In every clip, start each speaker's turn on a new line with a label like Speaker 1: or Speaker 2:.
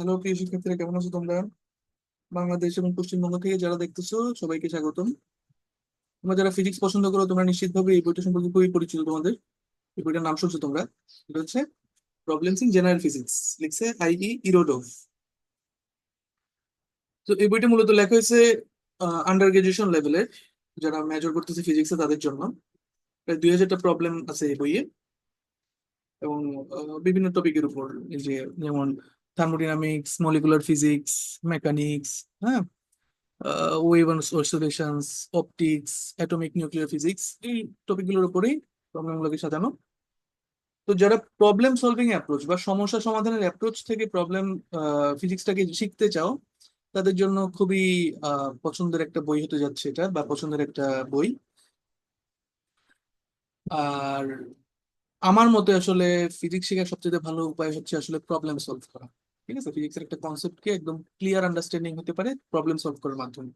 Speaker 1: Hello প্রিয় শিক্ষার্থীরা, কেমন আছো তোমরা? বাংলাদেশ এবং পশ্চিমবঙ্গ থেকে যারা দেখতেছো, সবাইকে স্বাগতম। তোমরা যারা ফিজিক্স পছন্দ করো, তোমরা নিশ্চিতভাবে এই বইটা সম্পর্কে খুবই পরিচিত তোমাদের। এই বইটার নাম শুনছো তোমরা। এটা হচ্ছে প্রবলেমস ইন জেনারেল ফিজিক্স লিখছে আই ই ইরোডোভ তো এই বইটা মূলত লেখা হয়েছে আন্ডার গ্রাজুয়েশন লেভেলের যারা মেজর করতেছে ফিজিক্সে তাদের জন্য। প্রায় দুই হাজারটা প্রবলেম আছে এই বইয়ে। এবং বিভিন্ন টপিকের উপর যে যেমন থার্মোডাইনামিক্স মলিকুলার ফিজিক্স মেকানিক্স হ্যাঁ? Wave oscillations optics atomic nuclear physics এই টপিকগুলোর উপরেই প্রবলেমগুলোকে সাজানো। তো যারা প্রবলেম সলভিং অ্যাপ্রোচ বা সমস্যা সমাধানের অ্যাপ্রোচ থেকে প্রবলেম ফিজিক্সটাকে শিখতে চাও, তাদের জন্য খুবই পছন্দের একটা বই হতে যাচ্ছে এটা বা পছন্দের একটা বই। আর আমার মতে আসলে ফিজিক্স শেখার সবচেয়ে ভালো উপায় হচ্ছে আসলে প্রবলেম সলভ করা। ঠিক আছে? ফিজিক্সের একটা কনসেপ্টকে একদম ক্লিয়ার আন্ডারস্ট্যান্ডিং হতে পারে প্রবলেম সলভ করার মাধ্যমে।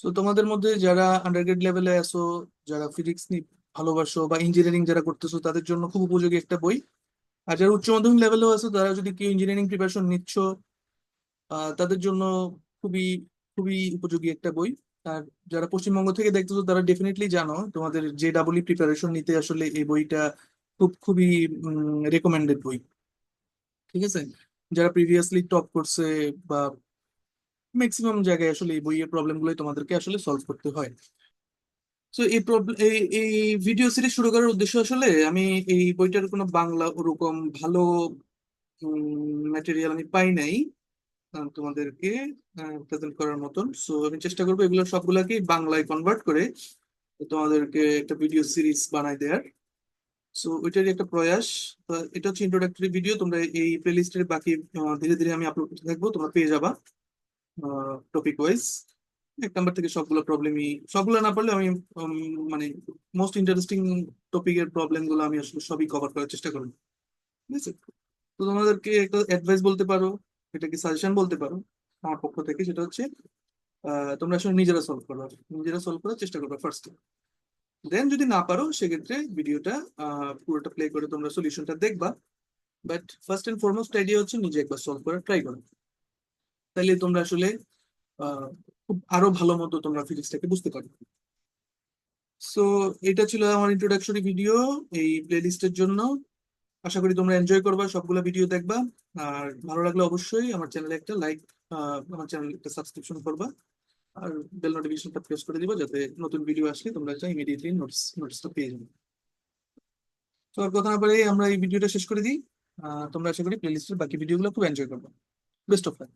Speaker 1: তো তোমাদের মধ্যে যারা আন্ডারগ্রেড লেভেলে আছো, যারা ফিজিক্স নিয়ে ভালোবাসো বা ইঞ্জিনিয়ারিং যারা করতেছো, তাদের জন্য খুব উপযোগী একটা বই। আর যারা উচ্চ মাধ্যমিক লেভেলেও আছো, তারা যদি কেউ ইঞ্জিনিয়ারিং প্রিপারেশন নিচ্ছ তাদের জন্য খুবই খুবই উপযোগী একটা বই। আর যারা পশ্চিমবঙ্গ থেকে দেখতেছো, তারা ডেফিনেটলি জানো, তোমাদের জে ডাবল প্রিপারেশন নিতে আসলে এই বইটা খুব, খুবই রেকমেন্ডেড বই। ঠিক আছে? যারা প্রিভিয়াসলি টপ করছে বা ম্যাক্সিমাম জায়গায় আসলে এই বইয়ের প্রবলেম গুলোই তোমাদেরকে আসলে সলভ করতে হয়। তো এই এই ভিডিও সিরিজ শুরু করার উদ্দেশ্য আসলে আমি এই বইটার কোনো বাংলা ওরকম ভালো ম্যাটেরিয়াল আমি পাই নাই তোমাদেরকে প্রেজেন্ট করার মতন। সো আমি চেষ্টা করব এগুলো সবগুলাকে বাংলায় কনভার্ট করে তোমাদেরকে একটা ভিডিও সিরিজ বানাই দেওয়ার সো ওইটারই একটা প্রয়াস। এটা হচ্ছে ইন্ট্রোডাক্টরি ভিডিও তোমরা এই প্লেলিস্টের বাকি ধীরে ধীরে আমি আপলোড করতে থাকব। তোমরা পেয়ে যাবা টপিক ওয়াইজ এক নাম্বার থেকে সবগুলো প্রবলেমই সবগুলো না পারলে আমি মানে মোস্ট ইন্টারেস্টিং টপিকের প্রবলেমগুলো আমি আসলে সবই কভার করার চেষ্টা করব। ঠিক আছে? তো তোমাদেরকে একটা অ্যাডভাইস বলতে পারো এটাকে সাজেশন বলতে পারো আমার পক্ষ থেকে? সেটা হচ্ছে তোমরা আসলে নিজেরা সলভ করো। নিজেরা সলভ করার চেষ্টা করবে ফার্স্ট দেন যদি না পারো, সেক্ষেত্রে ভিডিওটা পুরোটা প্লে করে তোমরা সলিউশনটা দেখবা। But first and foremost idea হচ্ছে নিজে একবার সলভ করার ট্রাই করো। তাহলে তোমরা আসলে খুব আরও ভালো মতো তোমরা ফিজিক্সটাকে বুঝতে পারবে সো এটা ছিল আমার ইন্ট্রোডাকশনারি ভিডিও এই প্লেলিস্টের জন্য। আশা করি তোমরা এনজয় করবা, সবগুলো ভিডিও দেখবা। আর ভালো লাগলে অবশ্যই আমার চ্যানেলে একটা লাইক আমার চ্যানেলে একটা সাবস্ক্রিপশন করবা। আর বেল নোটিফিকেশনটা প্রেস করে দিবা যাতে নতুন ভিডিও আসলে তোমরা যা ইমিডিয়েটলি নোটিস নোটিসটা পেয়ে যাবে। তো আর কথা না বলে আমরা এই ভিডিওটা শেষ করে দিই। তোমরা আশা করি প্লেলিস্টের বাকি ভিডিওগুলো খুব এনজয় করবে। Best of luck